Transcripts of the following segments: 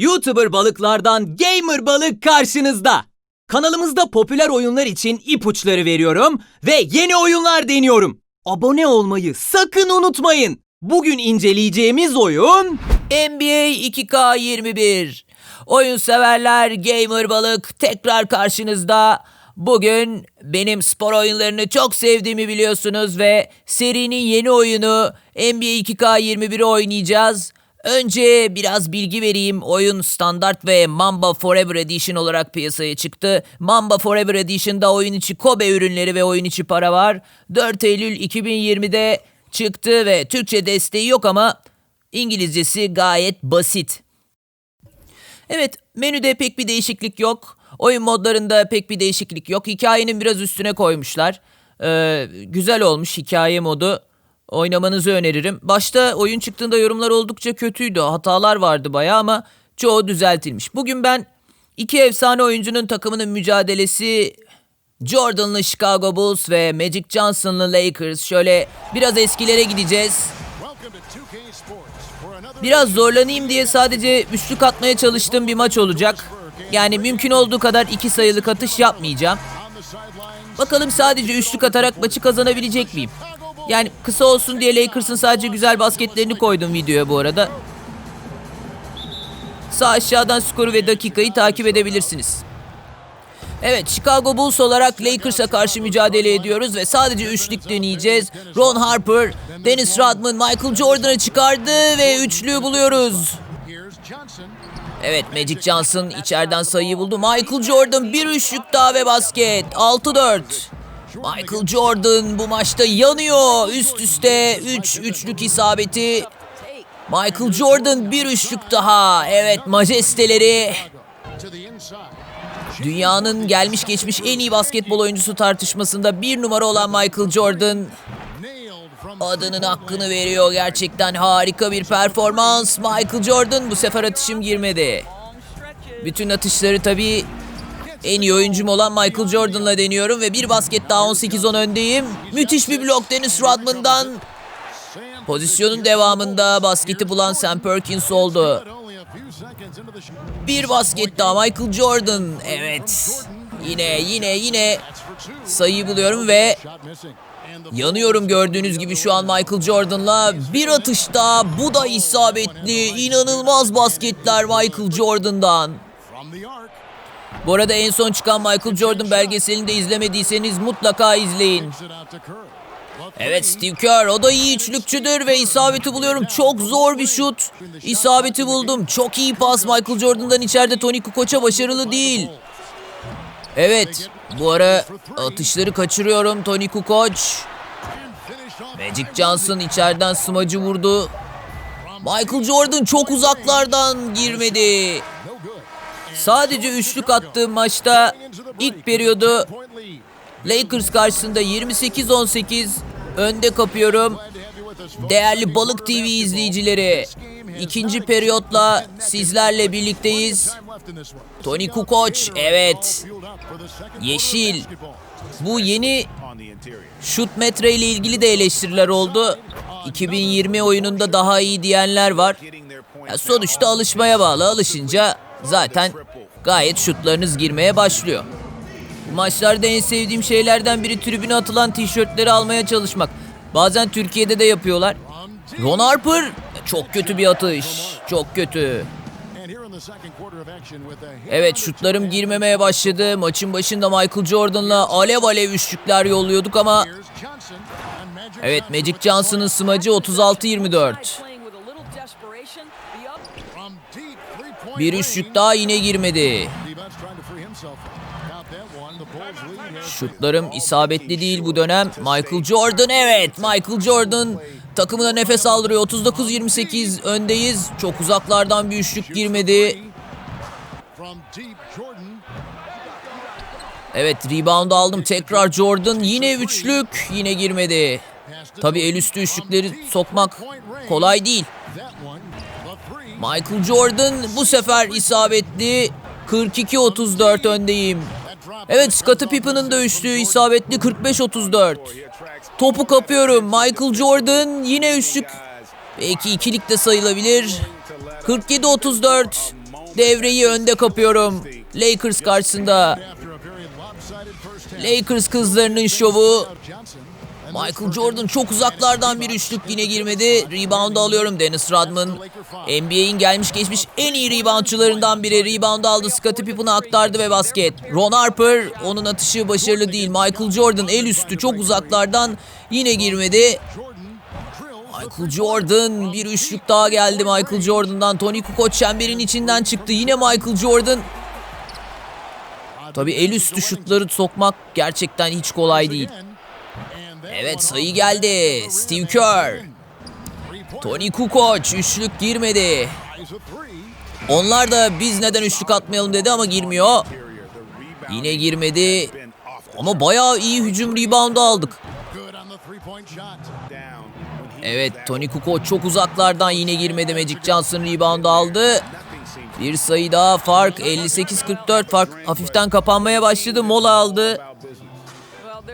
YouTuber balıklardan Gamer Balık karşınızda. Kanalımızda popüler oyunlar için ipuçları veriyorum ve yeni oyunlar deniyorum. Abone olmayı sakın unutmayın. Bugün inceleyeceğimiz oyun NBA 2K21. Oyun severler Gamer Balık tekrar karşınızda. Bugün benim spor oyunlarını çok sevdiğimi biliyorsunuz ve serinin yeni oyunu NBA 2K21'i oynayacağız. Önce biraz bilgi vereyim. Oyun standart ve Mamba Forever Edition olarak piyasaya çıktı. Mamba Forever Edition'da oyun içi Kobe ürünleri ve oyun içi para var. 4 Eylül 2020'de çıktı ve Türkçe desteği yok ama İngilizcesi gayet basit. Evet, menüde pek bir değişiklik yok. Oyun modlarında pek bir değişiklik yok. Hikayenin biraz üstüne koymuşlar. Ee, güzel olmuş hikaye modu. Oynamanızı öneririm. Başta oyun çıktığında yorumlar oldukça kötüydü. Hatalar vardı bayağı ama çoğu düzeltilmiş. Bugün ben iki efsane oyuncunun takımının mücadelesi Jordan'lı Chicago Bulls ve Magic Johnson'lı Lakers. Şöyle biraz eskilere gideceğiz. Biraz zorlanayım diye sadece üçlük atmaya çalıştığım bir maç olacak. Yani mümkün olduğu kadar iki sayılık atış yapmayacağım. Bakalım sadece üçlük atarak maçı kazanabilecek miyim? Yani kısa olsun diye Lakers'ın sadece güzel basketlerini koydum videoya bu arada. Sağ aşağıdan skoru ve dakikayı takip edebilirsiniz. Evet Chicago Bulls olarak Lakers'a karşı mücadele ediyoruz ve sadece üçlük deneyeceğiz. Ron Harper, Dennis Rodman, Michael Jordan'ı çıkardı ve üçlüyü buluyoruz. Evet Magic Johnson içeriden sayıyı buldu. Michael Jordan bir üçlük daha ve basket. 6-4. Michael Jordan bu maçta yanıyor. Üst üste 3 üç, üçlük isabeti. Michael Jordan bir üçlük daha. Evet majesteleri. Dünyanın gelmiş geçmiş en iyi basketbol oyuncusu tartışmasında bir numara olan Michael Jordan adının hakkını veriyor. Gerçekten harika bir performans. Michael Jordan bu sefer atışım girmedi. Bütün atışları tabii en iyi oyuncum olan Michael Jordan'la deniyorum ve bir basket daha 18-10 öndeyim. Müthiş bir blok Dennis Rodman'dan. Pozisyonun devamında basketi bulan Sam Perkins oldu. Bir basket daha Michael Jordan. Evet. Yine yine yine sayıyı buluyorum ve yanıyorum gördüğünüz gibi şu an Michael Jordan'la. Bir atış daha bu da isabetli. İnanılmaz basketler Michael Jordan'dan. Bu arada en son çıkan Michael Jordan belgeselini de izlemediyseniz mutlaka izleyin. Evet Steve Kerr o da iyi üçlükçüdür ve isabeti buluyorum. Çok zor bir şut. İsabeti buldum. Çok iyi pas Michael Jordan'dan içeride Tony Kukoç'a başarılı değil. Evet bu ara atışları kaçırıyorum Tony Kukoc. Magic Johnson içeriden smacı vurdu. Michael Jordan çok uzaklardan girmedi. Sadece üçlük attığım maçta ilk periyodu Lakers karşısında 28-18 önde kapıyorum. Değerli Balık TV izleyicileri, ikinci periyotla sizlerle birlikteyiz. Tony Kukoc, evet. Yeşil. Bu yeni şut metre ile ilgili de eleştiriler oldu. 2020 oyununda daha iyi diyenler var. Ya sonuçta alışmaya bağlı. Alışınca zaten gayet şutlarınız girmeye başlıyor. Bu maçlarda en sevdiğim şeylerden biri tribüne atılan tişörtleri almaya çalışmak. Bazen Türkiye'de de yapıyorlar. Ron Harper çok kötü bir atış. Çok kötü. Evet şutlarım girmemeye başladı. Maçın başında Michael Jordan'la alev alev üçlükler yolluyorduk ama evet Magic Johnson'ın smacı 36-24. Bir üçlük daha yine girmedi. Şutlarım isabetli değil bu dönem. Michael Jordan evet. Michael Jordan takımına nefes aldırıyor. 39-28 öndeyiz. Çok uzaklardan bir üçlük girmedi. Evet rebound aldım. Tekrar Jordan yine üçlük. Yine girmedi. Tabii el üstü üçlükleri sokmak kolay değil. Michael Jordan bu sefer isabetli. 42-34 öndeyim. Evet Scottie Pippen'ın da üçlüğü isabetli 45-34. Topu kapıyorum. Michael Jordan yine üçlük. Belki ikilik de sayılabilir. 47-34. devreyi önde kapıyorum. Lakers karşısında. Lakers kızlarının şovu. Michael Jordan çok uzaklardan bir üçlük yine girmedi. Rebound'u alıyorum Dennis Rodman. NBA'in gelmiş geçmiş en iyi reboundçılarından biri. Rebound'u aldı Scottie Pippen'a aktardı ve basket. Ron Harper onun atışı başarılı değil. Michael Jordan el üstü çok uzaklardan yine girmedi. Michael Jordan bir üçlük daha geldi Michael Jordan'dan. Tony Kukoc çemberin içinden çıktı. Yine Michael Jordan. Tabii el üstü şutları sokmak gerçekten hiç kolay değil. Evet sayı geldi. Steve Kerr. Tony Kukoc üçlük girmedi. Onlar da biz neden üçlük atmayalım dedi ama girmiyor. Yine girmedi. Ama bayağı iyi hücum reboundu aldık. Evet Tony Kukoc çok uzaklardan yine girmedi. Magic Johnson reboundu aldı. Bir sayı daha fark 58-44 fark hafiften kapanmaya başladı. Mola aldı.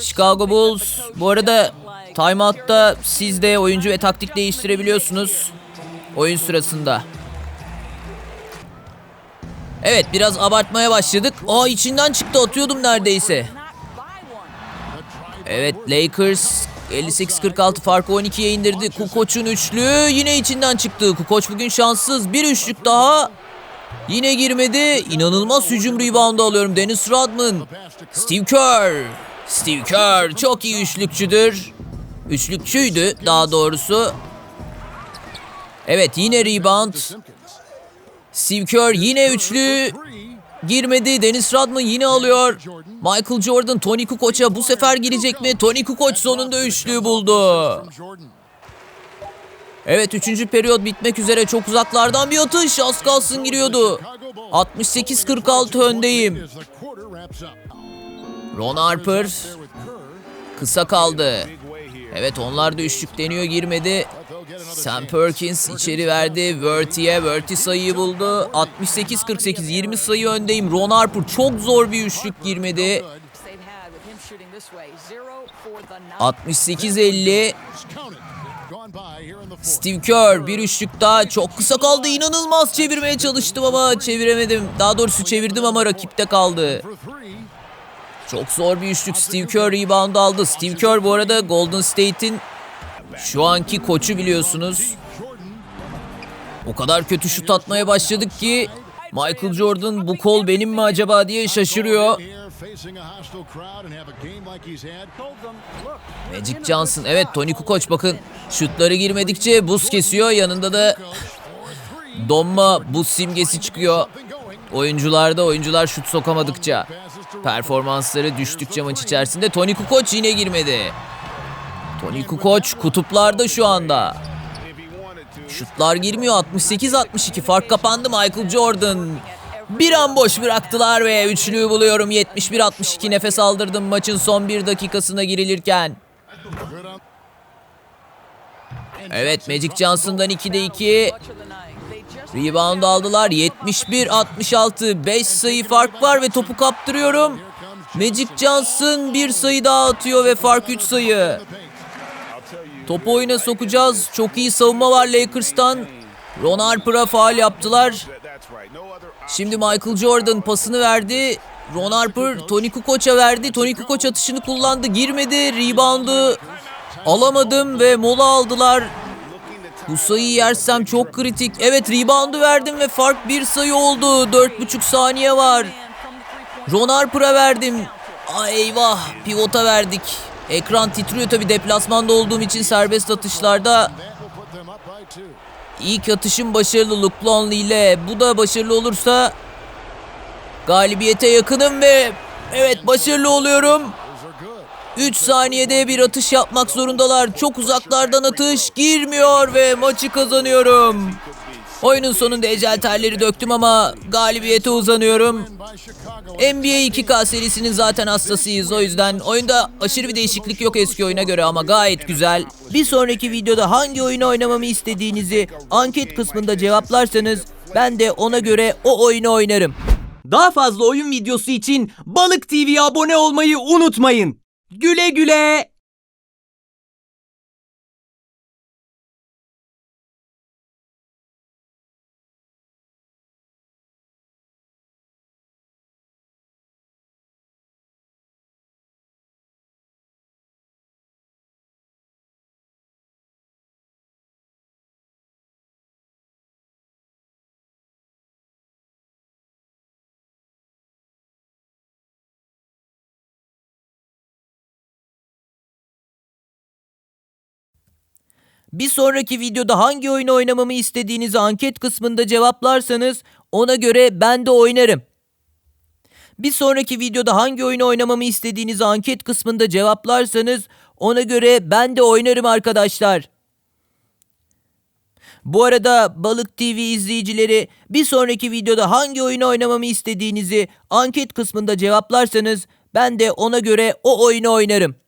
Chicago Bulls bu arada timeout'ta siz de oyuncu ve taktik değiştirebiliyorsunuz oyun sırasında. Evet biraz abartmaya başladık. Aa içinden çıktı atıyordum neredeyse. Evet Lakers 58-46 farkı 12'ye indirdi. Kukoc'un üçlü yine içinden çıktı. Kukoc bugün şanssız. Bir üçlük daha. Yine girmedi. İnanılmaz hücum reboundu alıyorum. Dennis Rodman. Steve Kerr. Steve Kerr çok iyi üçlükçüdür. Üçlükçüydü daha doğrusu. Evet yine rebound. Steve Kerr yine üçlü. Girmedi. Dennis Rodman yine alıyor. Michael Jordan Tony Kukoc'a bu sefer girecek mi? Tony Kukoc sonunda üçlüyü buldu. Evet 3. periyot bitmek üzere çok uzaklardan bir atış. Az kalsın giriyordu. 68-46 öndeyim. Ron Harper kısa kaldı. Evet onlar da üçlük deniyor girmedi. Sam Perkins içeri verdi. Verti'ye. Verti sayıyı buldu. 68-48 20 sayı öndeyim. Ron Harper çok zor bir üçlük girmedi. 68-50 Steve Kerr bir üçlük daha çok kısa kaldı. İnanılmaz çevirmeye çalıştım ama çeviremedim. Daha doğrusu çevirdim ama rakipte kaldı. Çok zor bir üçlük. Steve Kerr rebound aldı. Steve Kerr bu arada Golden State'in şu anki koçu biliyorsunuz. O kadar kötü şut atmaya başladık ki Michael Jordan bu kol benim mi acaba diye şaşırıyor. Magic Johnson evet Tony Kukoc bakın şutları girmedikçe buz kesiyor yanında da donma buz simgesi çıkıyor. Oyuncularda oyuncular şut sokamadıkça performansları düştükçe maç içerisinde Tony Kukoc yine girmedi. Tony Kukoc kutuplarda şu anda. Şutlar girmiyor 68-62 fark kapandı Michael Jordan. Bir an boş bıraktılar ve üçlüyü buluyorum 71-62 nefes aldırdım maçın son bir dakikasına girilirken. Evet Magic Johnson'dan 2'de 2. Rebound aldılar 71-66 5 sayı fark var ve topu kaptırıyorum. Magic Johnson bir sayı daha atıyor ve fark 3 sayı. Topu oyuna sokacağız. Çok iyi savunma var Lakers'tan. Ron Harper'a faal yaptılar. Şimdi Michael Jordan pasını verdi. Ron Harper Tony Kukoc'a verdi. Tony Kukoc atışını kullandı. Girmedi. Rebound'u alamadım ve mola aldılar. Bu sayıyı yersem çok kritik. Evet rebound'u verdim ve fark bir sayı oldu. 4,5 saniye var. Ron Harper'a verdim. Ay eyvah pivota verdik. Ekran titriyor tabi deplasmanda olduğum için serbest atışlarda. İlk atışım başarılı Luke Longley ile. Bu da başarılı olursa galibiyete yakınım ve evet başarılı oluyorum. 3 saniyede bir atış yapmak zorundalar. Çok uzaklardan atış girmiyor ve maçı kazanıyorum. Oyunun sonunda ecel terleri döktüm ama galibiyete uzanıyorum. NBA 2K serisinin zaten hastasıyız o yüzden oyunda aşırı bir değişiklik yok eski oyuna göre ama gayet güzel. Bir sonraki videoda hangi oyunu oynamamı istediğinizi anket kısmında cevaplarsanız ben de ona göre o oyunu oynarım. Daha fazla oyun videosu için Balık TV'ye abone olmayı unutmayın. Güle güle. Bir sonraki videoda hangi oyunu oynamamı istediğinizi anket kısmında cevaplarsanız ona göre ben de oynarım. Bir sonraki videoda hangi oyunu oynamamı istediğinizi anket kısmında cevaplarsanız ona göre ben de oynarım arkadaşlar. Bu arada Balık TV izleyicileri bir sonraki videoda hangi oyunu oynamamı istediğinizi anket kısmında cevaplarsanız ben de ona göre o oyunu oynarım.